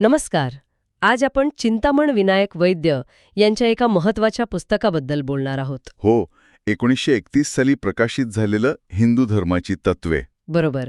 नमस्कार. आज आपण चिंतामण विनायक वैद्य यांच्या एका महत्त्वाच्या पुस्तकाबद्दल बोलणार आहोत. हो एकोणीसशे एकतीस साली प्रकाशित झालेलं हिंदू धर्माची तत्वे. बरोबर.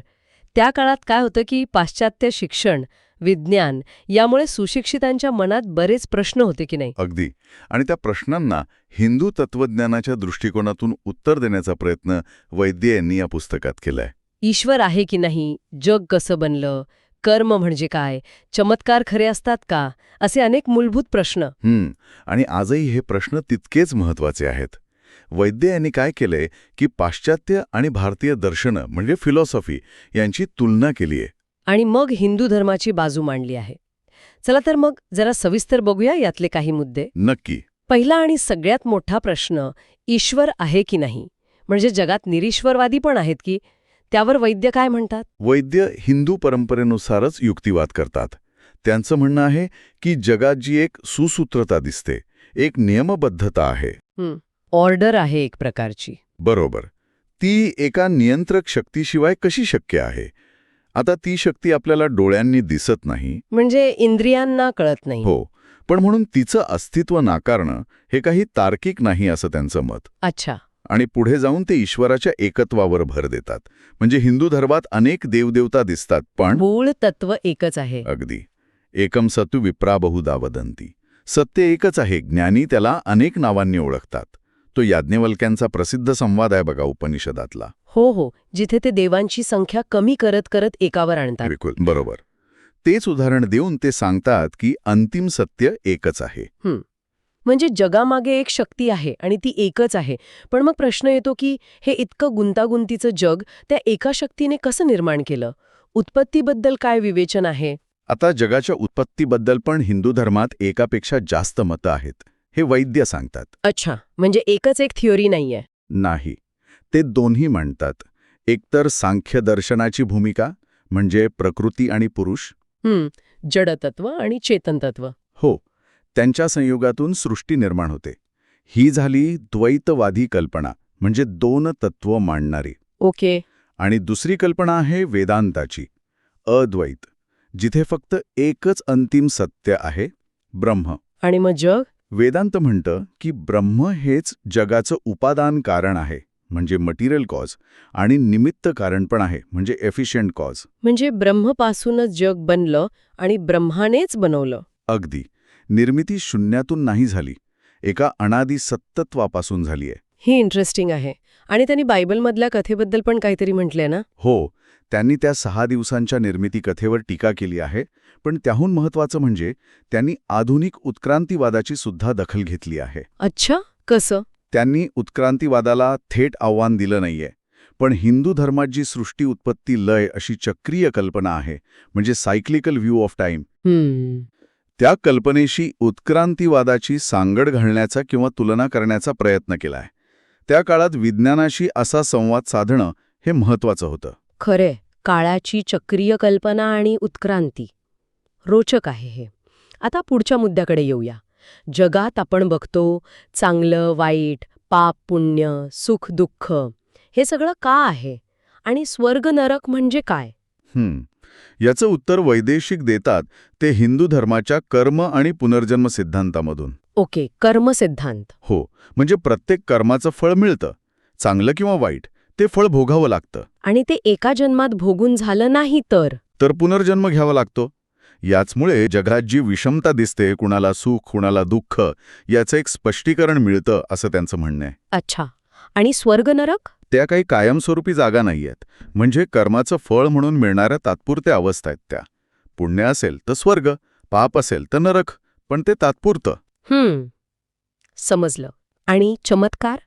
त्या काळात काय होतं की पाश्चात्य शिक्षण विज्ञान यामुळे सुशिक्षितांच्या मनात बरेच प्रश्न होते की नाही? अगदी. आणि त्या प्रश्नांना हिंदू तत्वज्ञानाच्या दृष्टिकोनातून उत्तर देण्याचा प्रयत्न वैद्य यांनी या पुस्तकात केलाय. ईश्वर आहे की नाही? जग कसं बनलं? कर्म म्हणजे काय? चमत्कार खरे असतात का? असे अनेक मूलभूत प्रश्न. हम्म. आणि आजही हे प्रश्न तितकेच महत्त्वाचे आहेत. वैद्य यांनी काय केलंय की पाश्चात्य आणि भारतीय दर्शनं म्हणजे फिलॉसॉफी यांची तुलना केलीय आणि मग हिंदू धर्माची बाजू मांडली आहे. चला तर मग जरा सविस्तर बघूया यातले काही मुद्दे. नक्की. पहिला आणि सगळ्यात मोठा प्रश्न ईश्वर आहे की नाही? म्हणजे जगात निरीश्वरवादी पण आहेत की त्यावर वैद्य काय म्हणतात? वैद्य हिंदू परंपरेनुसारच युक्तिवाद करतात. त्यांचं म्हणणं आहे की जगात जी एक सुसूत्रता दिसते एक नियमबद्धता आहे. ऑर्डर आहे एक प्रकारची. बरोबर. ती एका नियंत्रक शक्तीशिवाय कशी शक्य आहे? आता ती शक्ती आपल्याला डोळ्यांनी दिसत नाही. म्हणजे इंद्रियांना कळत नाही. हो पण म्हणून तिचं अस्तित्व नाकारणं हे काही तार्किक नाही असं त्यांचं मत. अच्छा. आणि पुढे जाऊन ते ईश्वराच्या एकत्वावर भर देतात. म्हणजे हिंदू धर्मात अनेक देवदेवता दिसतात पण मूळ तत्व एकच आहे. अगदी. एकम सतु विप्रा बहुदा वदंती सत्य एकच आहे ज्ञानी त्याला अनेक नावांनी ओळखतात. तो याज्ञवल्क्यांचा प्रसिद्ध संवाद आहे बघा उपनिषदातला. हो हो. जिथे ते देवांची संख्या कमी करत करत एकावर आणतात. बिलकुल बरोबर. तेच उदाहरण देऊन ते सांगतात की अंतिम सत्य एकच आहे. म्हणजे जगामागे एक शक्ती आहे आणि ती एकच आहे. पण मग प्रश्न येतो की हे इतकं गुंतागुंतीचं जग त्या एका शक्तीने कसं निर्माण केलं? उत्पत्तीबद्दल काय विवेचन आहे? आता जगाच्या उत्पत्तीबद्दल पण हिंदू धर्मात एकापेक्षा जास्त मतं आहेत हे वैद्य सांगतात. अच्छा म्हणजे एकच एक थिअरी नाहीये. नाही ते दोन्ही म्हणतात. एकतर सांख्य दर्शनाची भूमिका म्हणजे प्रकृती आणि पुरुष. हम्म जडतत्व आणि चेतनतत्व. हो त्यांच्या संयोगातून सृष्टी निर्माण होते. ही झाली द्वैतवादी कल्पना म्हणजे दोन तत्व मांडणारी. ओके. आणि दुसरी कल्पना आहे वेदांताची अद्वैत जिथे फक्त एकच अंतिम सत्य आहे ब्रह्म. आणि मग जग? वेदांत म्हणतं की ब्रह्म हेच जगाचं उपादान कारण आहे म्हणजे मटेरियल कॉज आणि निमित्त कारण पण आहे म्हणजे एफिशियंट कॉज म्हणजे ब्रह्मपासूनच जग बनलं आणि ब्रह्मानेच बनवलं. अगदी. निर्मिती शून्यातून नाही झाली. एका अनादी सत्तत्वापासून झाली आहे ही इंटरेस्टिंग आहे. आणि त्यांनी बायबलमधल्या कथेबद्दल पण काहीतरी म्हटलंय ना? हो त्यांनी त्या सहा दिवसांच्या निर्मिती कथेवर टीका केली आहे पण त्याहून महत्वाचं म्हणजे त्यांनी आधुनिक उत्क्रांतीवादाची सुद्धा दखल घेतली आहे. अच्छा कसं? त्यांनी उत्क्रांतीवादाला थेट आव्हान दिलं नाहीये पण हिंदू धर्मात जी सृष्टी उत्पत्ती लय अशी चक्रीय कल्पना आहे म्हणजे सायक्लिकल व्ह्यू ऑफ टाइम हम्म. त्या कल्पनेशी उत्क्रांतीवादाची सांगड घालण्याचा किंवा तुलना करण्याचा प्रयत्न केलाय. त्या काळात विज्ञानाशी असा संवाद साधणं हे महत्वाचं होतं. खरे काळाची चक्रीय कल्पना आणि उत्क्रांती. रोचक आहे हे. आता पुढच्या मुद्द्याकडे येऊया. जगात आपण बघतो चांगलं वाईट पाप पुण्य सुख दुःख हे सगळं का आहे? आणि स्वर्ग नरक म्हणजे काय? हं. याचं उत्तर वैदेशिक देतात ते हिंदू धर्माच्या कर्म आणि पुनर्जन्म सिद्धांतामधून. ओके कर्म सिद्धांत. हो म्हणजे प्रत्येक कर्माचं फळ मिळतं. चांगलं किंवा वाईट ते फळ भोगावं लागतं. आणि ते एका जन्मात भोगून झालं नाही तर? तर पुनर्जन्म घ्यावा लागतो. याचमुळे जगात जी विषमता दिसते कुणाला सुख कुणाला दुःख याचं एक स्पष्टीकरण मिळतं असं त्यांचं म्हणणं आहे. अच्छा. आणि स्वर्ग नरक त्या काही कायमस्वरूपी जागा नाहीयेत. म्हणजे कर्माचं फळ म्हणून मिळणाऱ्या तात्पुरत्या अवस्था आहेत त्या. पुण्य असेल तर स्वर्ग पाप असेल तर नरक पण ते तात्पुरतं. हम्म. समजलं. आणि चमत्कार?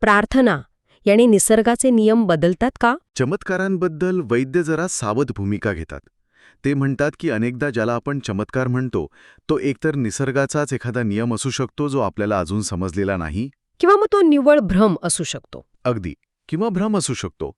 प्रार्थना. याने निसर्गाचे नियम बदलतात का? चमत्कारांबद्दल वैद्य जरा सावध भूमिका घेतात. ते म्हणतात की अनेकदा ज्याला आपण चमत्कार म्हणतो तो एकतर निसर्गाचाच एखादा नियम असू शकतो जो आपल्याला अजून समजलेला नाही? किंवा मग तो निव्वळ भ्रम असू शकतो. अगदी. किंवा भ्रम असू शकतो.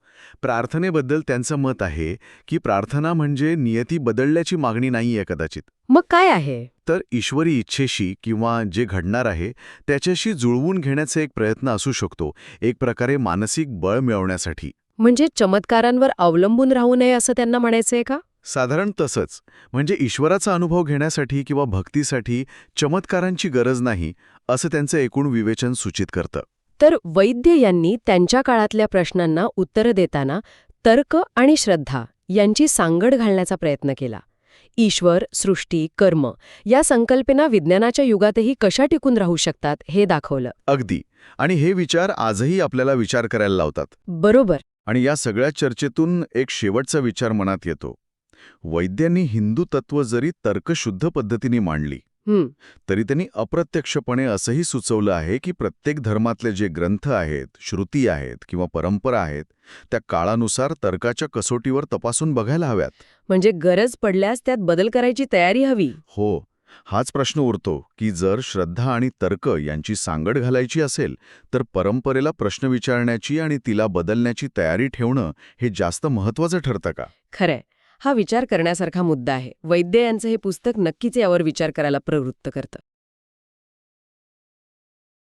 प्रार्थनेबद्दल त्यांचं मत आहे की प्रार्थना म्हणजे नियती बदलण्याची मागणी नाहीये कदाचित. मग काय आहे? तर ईश्वरी इच्छेशी किंवा जे घडणार आहे त्याच्याशी जुळवून घेण्याचा एक प्रयत्न असू शकतो एक प्रकारे मानसिक बळ मिळवण्यासाठी. म्हणजे चमत्कारांवर अवलंबून राहू नये असं त्यांना म्हणायचंय का? साधारण तसंच. म्हणजे ईश्वराचा अनुभव घेण्यासाठी किंवा भक्तीसाठी चमत्कारांची गरज नाही असं त्यांचं एकूण विवेचन सूचित करतं. तर वैद्य यांनी त्यांच्या काळातल्या प्रश्नांना उत्तरं देताना तर्क आणि श्रद्धा यांची सांगड घालण्याचा प्रयत्न केला. ईश्वर सृष्टी कर्म या संकल्पना विज्ञानाच्या युगातही कशा टिकून राहू शकतात हे दाखवलं. अगदी. आणि हे विचार आजही आपल्याला विचार करायला लावतात. बरोबर. आणि या सगळ्या चर्चेतून एक शेवटचा विचार मनात येतो. वैद्यांनी हिंदू तत्व जरी तर्कशुद्ध पद्धतीने मांडली तरी त्यांनी अप्रत्यक्षपणे असंही सुचवलं आहे की प्रत्येक धर्मातले जे ग्रंथ आहेत श्रुती आहेत किंवा परंपरा आहेत त्या काळानुसार तर्काच्या कसोटीवर तपासून बघायला हव्यात. म्हणजे गरज पडल्यास त्यात बदल करायची तयारी हवी. हो हाच प्रश्न उरतो की जर श्रद्धा आणि तर्क यांची सांगड घालायची असेल तर परंपरेला प्रश्न विचारण्याची आणि तिला बदलण्याची तयारी ठेवणं हे जास्त महत्वाचं ठरतं का? खरंय. हा विचार करण्यासारखा मुद्दा आहे. वैद्य यांचं हे पुस्तक नक्कीच यावर विचार करायला प्रवृत्त करतं.